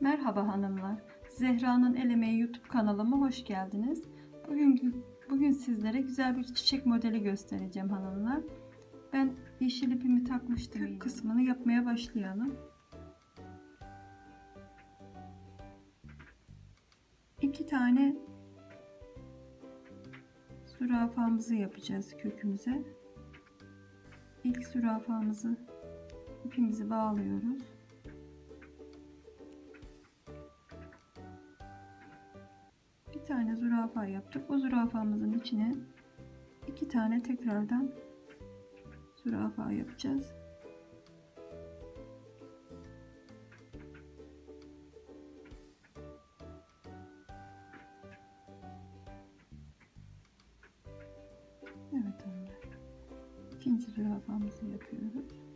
Merhaba hanımlar. Zehra'nın El Emeği YouTube kanalıma hoş geldiniz. Bugün bugün sizlere güzel bir çiçek modeli göstereceğim hanımlar. Ben yeşil ipimi takmıştım. Kök kısmını yapmaya başlayalım. İki tane zürafamızı yapacağız kökümüze. İlk zürafamızı ipimizi bağlıyoruz. Tane zürafa yaptık. O zürafamızın içine iki tane tekrardan zürafa yapacağız. Evet hanımlar. İkinci zürafamızı yapıyoruz.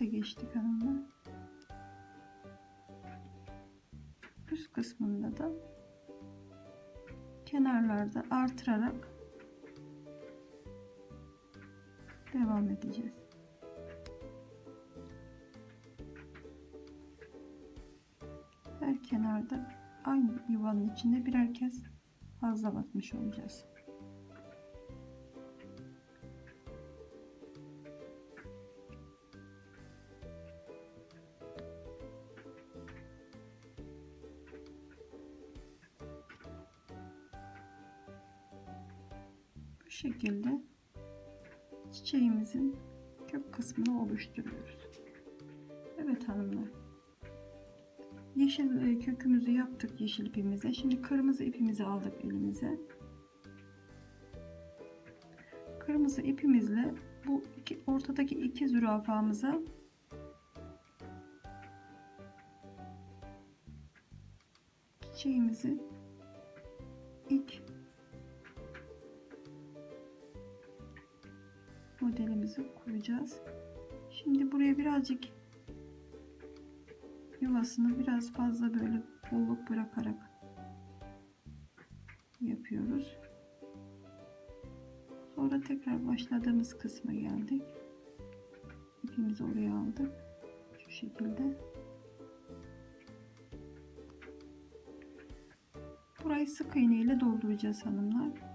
Üste geçtik hanımlar. Üst kısmında da kenarlarda artırarak devam edeceğiz. Her kenarda aynı yuvanın içinde birer kez fazla batmış olacağız. Şekilde çiçeğimizin kök kısmını oluşturuyoruz. Evet hanımlar. Yeşil e, kökümüzü yaptık yeşil ipimize. Şimdi kırmızı ipimizi aldık elimize. Kırmızı ipimizle bu iki, ortadaki iki zürafamıza çiçeğimizi ilk modelimizi kuracağız. Şimdi buraya birazcık yuvasını biraz fazla böyle bolluk bırakarak yapıyoruz. Sonra tekrar başladığımız kısma geldik. İpimizi oraya aldık. Şu şekilde. Burayı sık iğne ile dolduracağız hanımlar.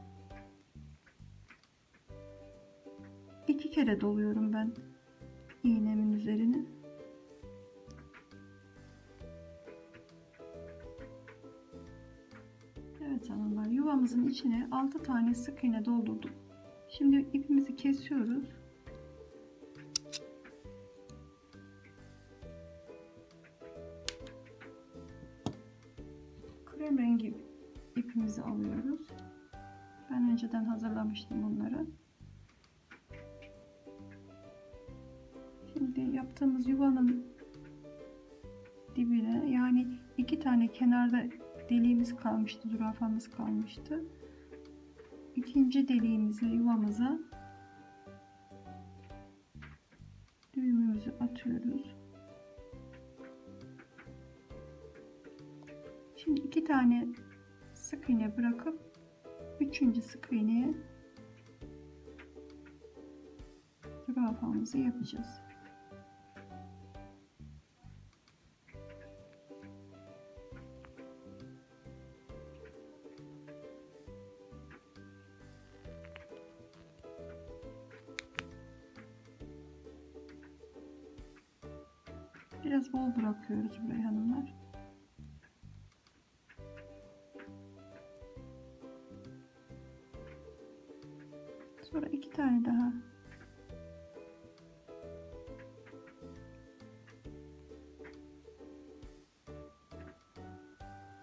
Kere doluyorum ben iğnemin üzerine. Evet hanımlar yuvamızın içine 6 tane sık iğne doldurduk. Şimdi ipimizi kesiyoruz. Krem rengi ipimizi alıyoruz. Ben önceden hazırlamıştım bunları. Şimdi yaptığımız yuvanın dibine yani iki tane kenarda deliğimiz kalmıştı, zürafamız kalmıştı. İkinci deliğimize, yuvamıza düğümümüzü atıyoruz. Şimdi iki tane sık iğne bırakıp üçüncü sık iğneye zürafamızı yapacağız. Biraz bol bırakıyoruz burayı hanımlar. Sonra iki tane daha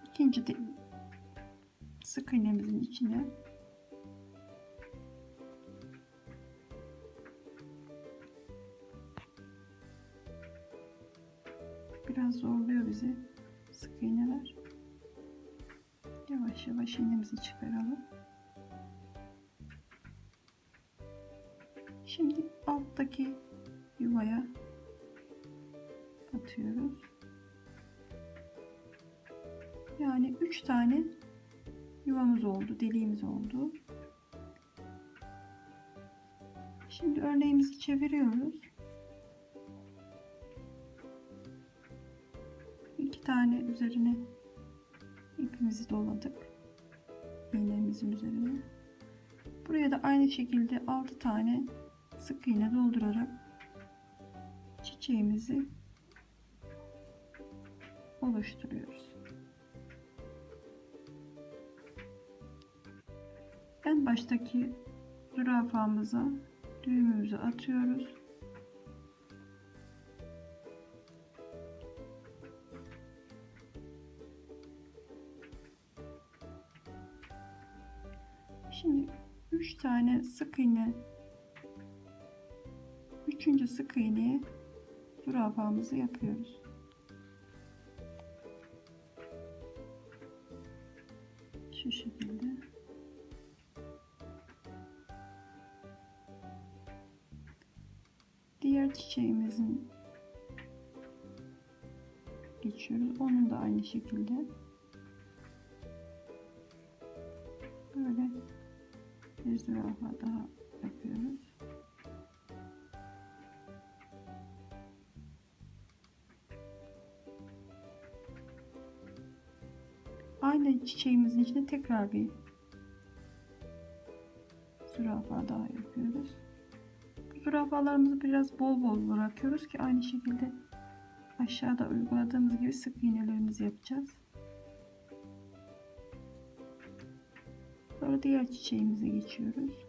ikinci de sık iğnemizin içine bizi sık iğneler. Yavaş yavaş iğnemizi çıkaralım. Şimdi alttaki yuvaya batıyoruz. Yani 3 tane yuvamız oldu, deliğimiz oldu. Şimdi örneğimizi çeviriyoruz. Tane üzerine ipimizi doladık. İğnemizin üzerine. Buraya da aynı şekilde 6 tane sık iğne doldurarak çiçeğimizi oluşturuyoruz. En baştaki zürafamıza düğümümüzü atıyoruz. Şimdi 3 tane sık iğne üçüncü sık iğneye zürafamızı yapıyoruz. Şu şekilde. Diğer çiçeğimizin geçiyoruz. Onun da aynı şekilde. Bir zürafa daha yapıyoruz. Aynı çiçeğimizin içine tekrar bir zürafa daha yapıyoruz. Bu zürafalarımızı biraz bol bol bırakıyoruz ki aynı şekilde aşağıda uyguladığımız gibi sık iğnelerimizi yapacağız. Sonra diğer çiçeğimize geçiyoruz.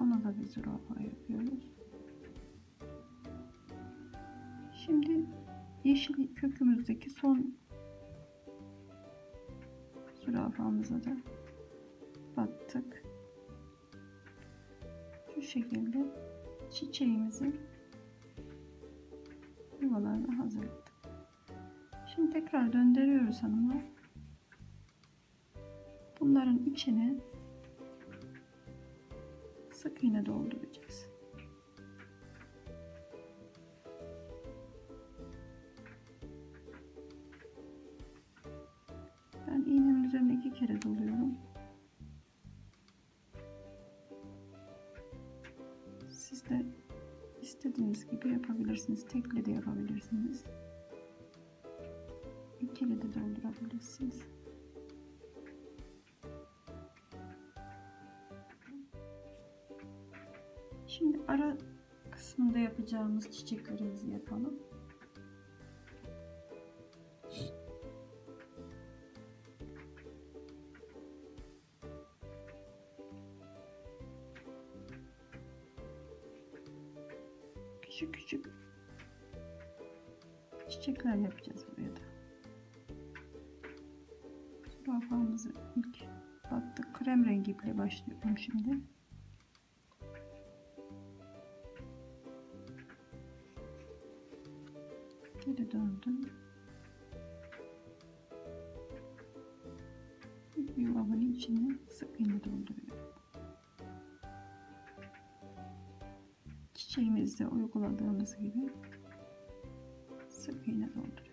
Ona da bir zürafa yapıyoruz. Şimdi yeşil kökümüzdeki son zürafamıza da battık. Şu şekilde çiçeğimizin yuvalarını hazırladık. Şimdi tekrar döndürüyoruz hanımlar. Bunların içine sık iğne dolduracağız. Ben iğnemin üzerine iki kere doluyorum. Siz de istediğiniz gibi yapabilirsiniz. Tekli de yapabilirsiniz. İkili de doldurabilirsiniz. Şimdi ara kısmında yapacağımız çiçeklerimizi yapalım. Küçük küçük çiçekler yapacağız Zürafamızı ilk battık. Krem rengi bile başlıyorum şimdi. Geri döndüm. Yuvamın içine sık iğne dolduruyorum. Çiçeğimizde uyguladığımız gibi sık iğne dolduruyoruz.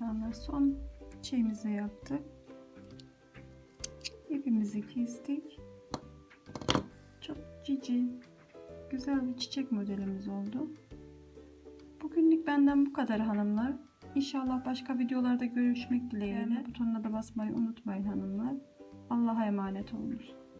Hanımlar son çiçeğimizi yaptık. İpimizi kestik. Çok cici, güzel bir çiçek modelimiz oldu. Bugünlük benden bu kadar hanımlar. İnşallah başka videolarda görüşmek dileğiyle. Butonuna da basmayı unutmayın hanımlar. Allah'a emanet olunuz.